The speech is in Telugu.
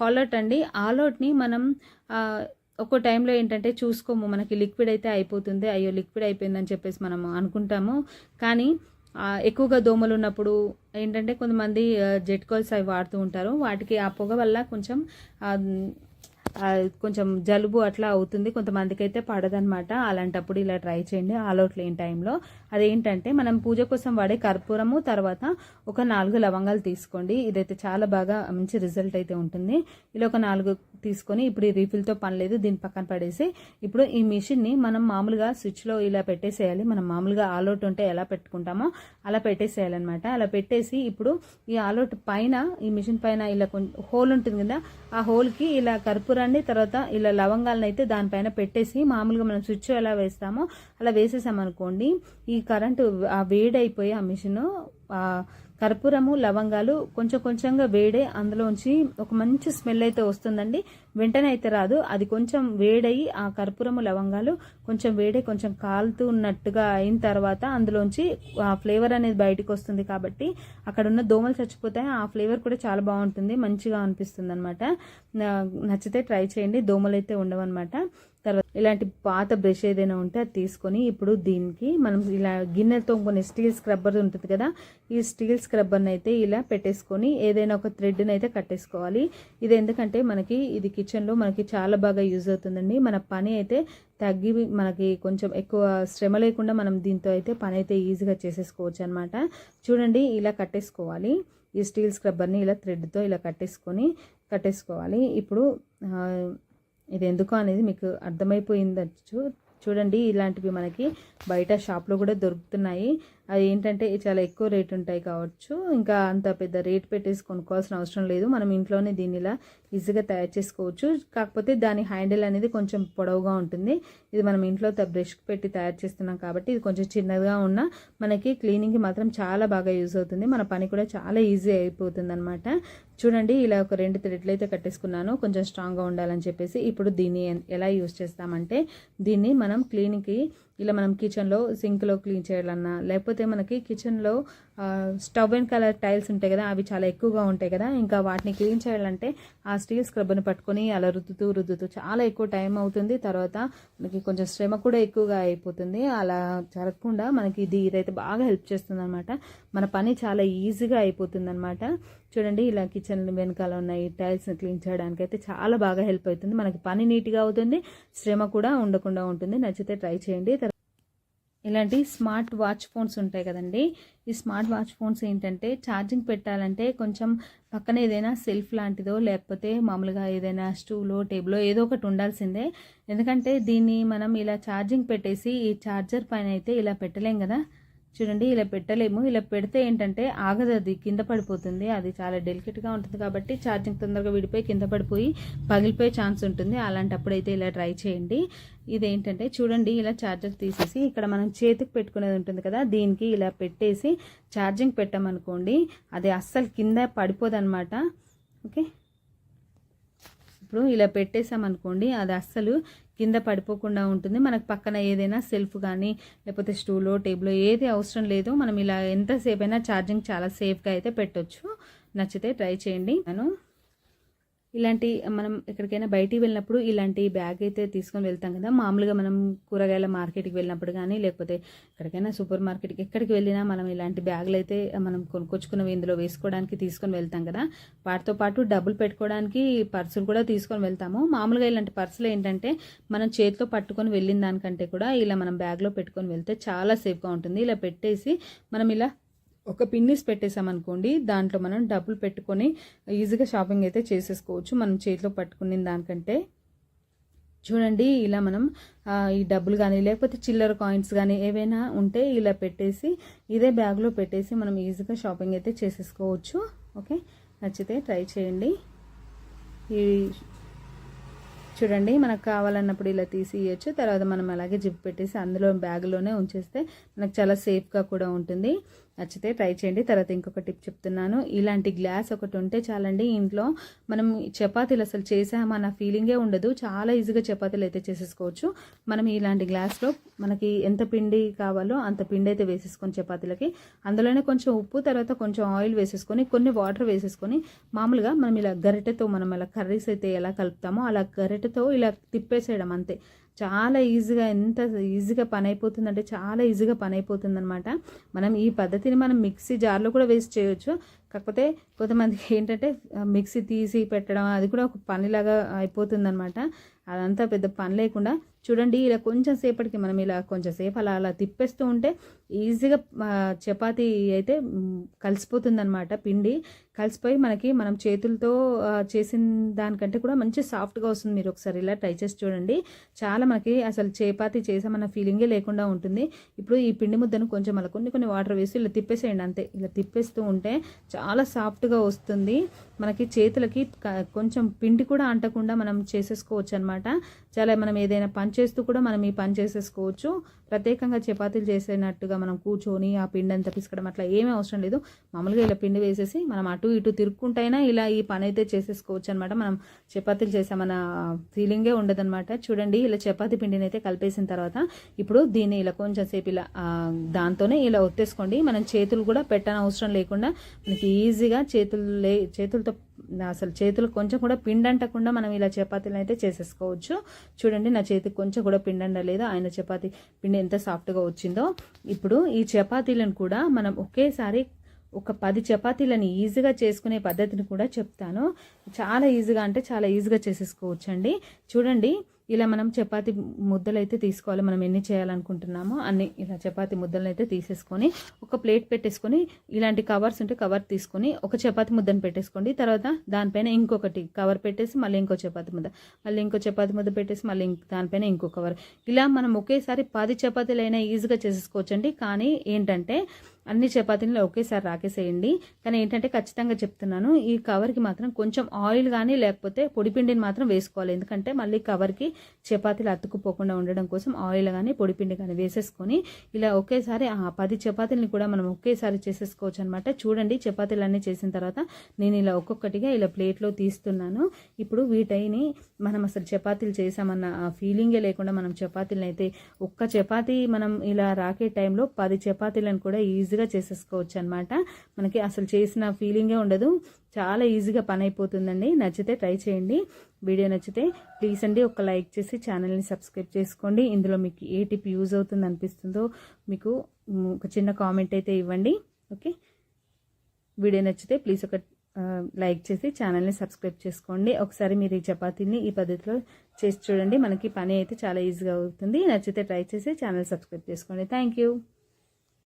హాలౌట్ అండి. ఆలోట్ని మనం ఆ, ఒక్కో టైంలో ఏంటంటే చూసుకోము. మనకి లిక్విడ్ అయితే అయిపోతుంది. అయ్యో లిక్విడ్ అయిపోయిందని చెప్పేసి మనం అనుకుంటాము. కానీ ఎక్కువగా దోమలు ఉన్నప్పుడు ఏంటంటే కొంతమంది జెట్ కాల్స్ అవి వాడుతూ ఉంటారు. వాటికి ఆ పొగ వల్ల కొంచెం కొంచెం జలుబు అట్లా అవుతుంది. కొంతమందికి అయితే పడదనమాట అలాంటప్పుడు ఇలా ట్రై చేయండి. ఆల్అవుట్ లేని టైంలో. అదేంటంటే మనం పూజ కోసం వాడే కర్పూరము తర్వాత ఒక నాలుగు లవంగాలు తీసుకోండి. ఇదైతే చాలా బాగా మంచి రిజల్ట్ అయితే ఉంటుంది. ఇలా ఒక నాలుగు తీసుకొని ఇప్పుడు ఈ రీఫిల్తో పని లేదు. దీని పక్కన పడేసి ఇప్పుడు ఈ మిషన్ని మనం మామూలుగా స్విచ్లో ఇలా పెట్టేసేయాలి. మనం మామూలుగా ఆల్అవుట్ ఉంటే ఎలా పెట్టుకుంటామో అలా పెట్టేసేయాలన్నమాట. అలా పెట్టేసి ఇప్పుడు ఈ ఆల్అవుట్ పైన ఈ మిషన్ పైన ఇలా కొంచెం హోల్ ఉంటుంది కదా ఆ హోల్కి ఇలా కర్పూరాన్ని తర్వాత ఇలా లవంగాలను అయితే దానిపైన పెట్టేసి మామూలుగా మనం స్విచ్ ఎలా వేస్తామో అలా వేసేసామనుకోండి ఈ కరెంటు ఆ వేడైపోయి ఆ మిషన్ కర్పూరము లవంగాలు కొంచెం కొంచెంగా వేడే అందులోంచి ఒక మంచి స్మెల్ అయితే వస్తుందండి. వెంటనే అయితే రాదు. అది కొంచెం వేడయి ఆ కర్పూరము లవంగాలు కొంచెం వేడే కొంచెం కాలుతున్నట్టుగా అయిన తర్వాత అందులోంచి ఆ ఫ్లేవర్ అనేది బయటకు వస్తుంది కాబట్టి అక్కడ ఉన్న దోమలు చచ్చిపోతాయి. ఆ ఫ్లేవర్ కూడా చాలా బాగుంటుంది. మంచిగా అనిపిస్తుంది అనమాట నచ్చితే ట్రై చేయండి. దోమలు అయితే ఉండవన్నమాట. తర్వాత ఇలాంటి పాత బ్రష్ ఏదైనా ఉంటే అది తీసుకొని ఇప్పుడు దీనికి మనం ఇలా గిన్నెతో కొన్ని స్టీల్ స్క్రబ్బర్ ఉంటుంది కదా ఈ స్టీల్ స్క్రబ్బర్ని అయితే ఇలా పెట్టేసుకొని ఏదైనా ఒక థ్రెడ్ని అయితే కట్టేసుకోవాలి. ఇది ఎందుకంటే మనకి ఇది కిచెన్లో మనకి చాలా బాగా యూజ్ అవుతుందండి. మన పని అయితే తగ్గి మనకి కొంచెం ఎక్కువ శ్రమ లేకుండా మనం దీంతో అయితే పని అయితే ఈజీగా చేసేసుకోవచ్చు అనమాట చూడండి ఇలా కట్టేసుకోవాలి. ఈ స్టీల్ స్క్రబ్బర్ని ఇలా థ్రెడ్తో ఇలా కట్టేసుకొని కట్టేసుకోవాలి. ఇప్పుడు ఇది ఎందుకు అనేది మీకు అర్థమైపోయిందచ్చు. చూడండి ఇలాంటివి మనకి బయట షాప్లో కూడా దొరుకుతున్నాయి. అది ఏంటంటే చాలా ఎక్కువ రేట్ ఉంటాయి కావచ్చు. ఇంకా అంత పెద్ద రేట్ పెట్టేసి కొనుక్కోవాల్సిన అవసరం లేదు. మనం ఇంట్లోనే దీన్ని ఇలా ఈజీగా తయారు చేసుకోవచ్చు. కాకపోతే దాని హ్యాండిల్ అనేది కొంచెం పొడవుగా ఉంటుంది. ఇది మనం ఇంట్లో బ్రష్ పెట్టి తయారు చేస్తున్నాం కాబట్టి ఇది కొంచెం చిన్నగా ఉన్న మనకి క్లీనింగ్కి మాత్రం చాలా బాగా యూజ్ అవుతుంది. మన పని కూడా చాలా ఈజీ అయిపోతుంది అనమాట చూడండి ఇలా ఒక రెండు థ్రెడ్లు అయితే కట్టేసుకున్నాను. కొంచెం స్ట్రాంగ్గా ఉండాలని చెప్పేసి ఇప్పుడు దీన్ని ఎలా యూజ్ చేస్తామంటే దీన్ని మనం క్లీనింగ్కి ఇలా మనం కిచెన్లో సింక్లో క్లీన్ చేయాలన్నా లేకపోతే మనకి కిచెన్లో స్టవ్ అండ్ కలర్ టైల్స్ ఉంటాయి కదా అవి చాలా ఎక్కువగా ఉంటాయి కదా ఇంకా వాటిని క్లీన్ చేయాలంటే ఆ స్టీల్ స్క్రబ్ని పట్టుకొని అలా రుద్దుతూ రుద్దుతూ చాలా ఎక్కువ టైం అవుతుంది. తర్వాత మనకి కొంచెం శ్రమ కూడా ఎక్కువగా అయిపోతుంది. అలా జరగకుండా మనకి ఇది ఇదైతే బాగా హెల్ప్ చేస్తుంది అనమాట మన పని చాలా ఈజీగా అయిపోతుంది అనమాట చూడండి ఇలా కిచెన్ వెనకాల ఉన్న ఈ టైల్స్ని క్లీన్ చేయడానికి అయితే చాలా బాగా హెల్ప్ అవుతుంది. మనకి పని నీట్గా అవుతుంది శ్రమ కూడా ఉండకుండా ఉంటుంది. నచ్చితే ట్రై చేయండి. ఇలాంటి స్మార్ట్ వాచ్ ఫోన్స్ ఉంటాయి కదండి. ఈ స్మార్ట్ వాచ్ ఫోన్స్ ఏంటంటే ఛార్జింగ్ పెట్టాలంటే కొంచెం పక్కన ఏదైనా సెల్ఫ్ లాంటిదో లేకపోతే మామూలుగా ఏదైనా స్టూలో టేబులో ఏదో ఒకటి ఉండాల్సిందే. ఎందుకంటే దీన్ని మనం ఇలా ఛార్జింగ్ పెట్టేసి ఈ ఛార్జర్ పైన అయితే ఇలా పెట్టలేం కదా. చూడండి ఇలా పెట్టలేము. ఇలా పెడితే ఏంటంటే ఆగదు అది కింద పడిపోతుంది. అది చాలా డెలికేట్గా ఉంటుంది కాబట్టి ఛార్జింగ్ తొందరగా విడిపోయి కింద పడిపోయి పగిలిపోయే ఛాన్స్ ఉంటుంది. అలాంటప్పుడు అయితే ఇలా ట్రై చేయండి. ఇదేంటంటే చూడండి ఇలా ఛార్జర్ తీసేసి ఇక్కడ మనం చేతికి పెట్టుకునేది ఉంటుంది కదా దీనికి ఇలా పెట్టేసి ఛార్జింగ్ పెట్టామనుకోండి అది అస్సలు కింద పడిపోదన్నమాట. ఓకే ఇప్పుడు ఇలా పెట్టేసామనుకోండి అది అస్సలు కింద పడిపోకుండా ఉంటుంది. మనకు పక్కన ఏదైనా సెల్ఫ్ కానీ లేకపోతే స్టూలో టేబుల్ ఏది అవసరం లేదు మనం ఇలా ఎంతసేపు అయినా ఛార్జింగ్ చాలా సేఫ్గా అయితే పెట్టొచ్చు. నచ్చితే ట్రై చేయండి. నేను ఇలాంటి మనం ఎక్కడికైనా బయటికి వెళ్ళినప్పుడు ఇలాంటి బ్యాగ్ అయితే తీసుకొని వెళ్తాం కదా. మామూలుగా మనం కూరగాయల మార్కెట్కి వెళ్ళినప్పుడు కానీ లేకపోతే ఎక్కడికైనా సూపర్ మార్కెట్కి ఎక్కడికి వెళ్ళినా మనం ఇలాంటి బ్యాగులు అయితే మనం కొనుక్కొచ్చుకున్నవి ఇందులో వేసుకోవడానికి తీసుకొని వెళ్తాం కదా. వాటితో పాటు డబ్బులు పెట్టుకోవడానికి పర్సులు కూడా తీసుకొని వెళ్తాము. మామూలుగా ఇలాంటి పర్సులు ఏంటంటే మనం చేతిలో పట్టుకొని వెళ్ళిన దానికంటే కూడా ఇలా మనం బ్యాగ్లో పెట్టుకొని వెళ్తే చాలా సేఫ్గా ఉంటుంది. ఇలా పెట్టేసి మనం ఇలా ఒక పిన్నిస్ పెట్టేసామనుకోండి దాంట్లో మనం డబ్బులు పెట్టుకొని ఈజీగా షాపింగ్ అయితే చేసేసుకోవచ్చు. మనం చేతిలో పట్టుకునే దానికంటే. చూడండి ఇలా మనం ఈ డబ్బులు కానీ లేకపోతే చిల్లర కాయిన్స్ కానీ ఏవైనా ఉంటే ఇలా పెట్టేసి ఇదే బ్యాగ్లో పెట్టేసి మనం ఈజీగా షాపింగ్ అయితే చేసేసుకోవచ్చు. ఓకే? నచ్చితే ట్రై చేయండి. ఈ చూడండి మనకు కావాలన్నప్పుడు ఇలా తీసి ఇవ్వచ్చు తర్వాత మనం అలాగే జిప్ పెట్టేసి అందులో బ్యాగ్లోనే ఉంచేస్తే మనకు చాలా సేఫ్గా కూడా ఉంటుంది. నచ్చితే ట్రై చేయండి. తర్వాత ఇంకొక టిప్ చెప్తున్నాను. ఇలాంటి గ్లాస్ ఒకటి ఉంటే చాలండి. ఇంట్లో మనం చపాతీలు అసలు చేసామన్న ఫీలింగే ఉండదు. చాలా ఈజీగా చపాతీలు అయితే చేసేసుకోవచ్చు. మనం ఇలాంటి గ్లాస్లో మనకి ఎంత పిండి కావాలో అంత పిండి అయితే వేసేసుకొని చపాతీలకి. అందులోనే కొంచెం ఉప్పు తర్వాత కొంచెం ఆయిల్ వేసేసుకొని కొన్ని వాటర్ వేసేసుకొని మామూలుగా మనం ఇలా గరిటెతో మనం ఇలా కర్రీస్ అయితే ఎలా కలుపుతామో అలా గరిటెతో ఇలా తిప్పేసేయడం అంతే. చాలా ఈజీగా ఎంత ఈజీగా పని అయిపోతుందంటే చాలా ఈజీగా పని అయిపోతుందనమాట మనం ఈ పద్ధతిని మనం మిక్సీ జార్లో కూడా వేస్ట్ చేయొచ్చు. కాకపోతే కొంతమందికి ఏంటంటే మిక్సీ తీసి పెట్టడం అది కూడా ఒక పనిలాగా అయిపోతుందనమాట అదంతా పెద్ద పని లేకుండా చూడండి ఇలా కొంచెం సేపటికి మనం ఇలా కొంచెం సేపు అలా అలా తిప్పేస్తూ ఉంటే ఈజీగా చపాతి చపాతీ అయితే కలిసిపోతుందనమాట పిండి. కలిసిపోయి మనకి మనం చేతులతో చేసిన దానికంటే కూడా మంచి సాఫ్ట్గా వస్తుంది. మీరు ఒకసారి ఇలా ట్రై చేసి చూడండి. చాలా మనకి అసలు చపాతి చేసామన్న ఫీలింగే లేకుండా ఉంటుంది. ఇప్పుడు ఈ పిండి ముద్దను కొంచెం అలా కొన్ని కొన్ని వాటర్ వేసి ఇలా తిప్పేసేయండి అంతే. ఇలా తిప్పేస్తూ ఉంటే చాలా సాఫ్ట్గా వస్తుంది. మనకి చేతులకి కొంచెం పిండి కూడా అంటకుండా మనం చేసేసుకోవచ్చు అనమాట చాలా మనం ఏదైనా పని చేస్తూ కూడా మనం ఈ పని చేసేసుకోవచ్చు. ప్రత్యేకంగా చపాతీలు చేసేనట్టుగా మనం కూర్చొని ఆ పిండి అంతా పిసకడం అట్లా ఏమీ అవసరం లేదు. మామూలుగా ఇలా పిండి వేసేసి మనం అటు ఇటు తిరుక్కుంటైనా ఇలా ఈ పని అయితే చేసేసుకోవచ్చు అనమాట మనం చపాతీలు చేసామన్న ఫీలింగే ఉండదన్నమాట. చూడండి ఇలా చపాతీ పిండిని అయితే కలిపేసిన తర్వాత ఇప్పుడు దీన్ని ఇలా కొంచెం సేపు ఇలా దాంతోనే ఇలా ఒత్తేసుకోండి. మనం చేతులు కూడా పెట్టని అవసరం లేకుండా మనకి ఈజీగా చేతులు లే చేతులతో అసలు చేతులు కొంచెం కూడా పిండి అంటకుండా మనం ఇలా చపాతీలు అయితే చేసేసుకోవచ్చు. చూడండి నా చేతికి కొంచెం కూడా పిండండలేదు ఆయన చపాతీ పిండి ఎంత సాఫ్ట్గా వచ్చిందో. ఇప్పుడు ఈ చపాతీలను కూడా మనం ఒకేసారి ఒక పది చపాతీలని ఈజీగా చేసుకునే పద్ధతిని కూడా చెప్తాను. చాలా ఈజీగా అంటే చాలా ఈజీగా చేసేసుకోవచ్చండి. చూడండి ఇలా మనం చపాతి ముద్దలు అయితే తీసుకోవాలి. మనం ఎన్ని చేయాలనుకుంటున్నామో అన్ని ఇలా చపాతి ముద్దలను అయితే తీసేసుకొని ఒక ప్లేట్ పెట్టేసుకొని ఇలాంటి కవర్స్ ఉంటే కవర్ తీసుకొని ఒక చపాతి ముద్దను పెట్టేసుకోండి. తర్వాత దానిపైన ఇంకొకటి కవర్ పెట్టేసి మళ్ళీ ఇంకో చపాతీ ముద్ద మళ్ళీ ఇంకో చపాతి ముద్ద పెట్టేసి మళ్ళీ దానిపైన ఇంకో కవర్. ఇలా మనం ఒకేసారి పది చపాతీలు అయినా ఈజీగా చేసేసుకోవచ్చండి. కానీ ఏంటంటే అన్ని చపాతీలు ఒకేసారి రాకేసేయండి. కానీ ఏంటంటే ఖచ్చితంగా చెప్తున్నాను ఈ కవర్కి మాత్రం కొంచెం ఆయిల్ కానీ లేకపోతే పొడిపిండిని మాత్రం వేసుకోవాలి. ఎందుకంటే మళ్ళీ కవర్కి చపాతీలు అతుక్కుపోకుండా ఉండడం కోసం ఆయిల్ కానీ పొడిపిండి కానీ వేసేసుకొని ఇలా ఒకేసారి ఆ పది చపాతీలని కూడా మనం ఒకేసారి చేసేసుకోవచ్చు అనమాట చూడండి చపాతీలు అన్నీ చేసిన తర్వాత నేను ఇలా ఒక్కొక్కటిగా ఇలా ప్లేట్లో తీస్తున్నాను. ఇప్పుడు వీటైని మనం అసలు చపాతీలు చేసామన్న ఫీలింగే లేకుండా మనం చపాతీలను అయితే ఒక్క చపాతీ మనం ఇలా రాకే టైంలో పది చపాతీలను కూడా ఈజీ ఈజీగా చేసేసుకోవచ్చు అనమాట మనకి అసలు చేసిన ఫీలింగే ఉండదు. చాలా ఈజీగా పని అయిపోతుందండి నచ్చితే ట్రై చేయండి. వీడియో నచ్చితే ప్లీజ్ అండి ఒక లైక్ చేసి ఛానల్ని సబ్స్క్రైబ్ చేసుకోండి. ఇందులో మీకు ఏ టిప్ యూజ్ అవుతుంది అనిపిస్తుందో మీకు ఒక చిన్న కామెంట్ అయితే ఇవ్వండి. ఓకే? వీడియో నచ్చితే ప్లీజ్ ఒక లైక్ చేసి ఛానల్ని సబ్స్క్రైబ్ చేసుకోండి. ఒకసారి మీరు ఈ చపాతీని ఈ పద్ధతిలో చేసి చూడండి. మనకి పని అయితే చాలా ఈజీగా అవుతుంది. నచ్చితే ట్రై చేసి ఛానల్ సబ్స్క్రైబ్ చేసుకోండి. Thank you.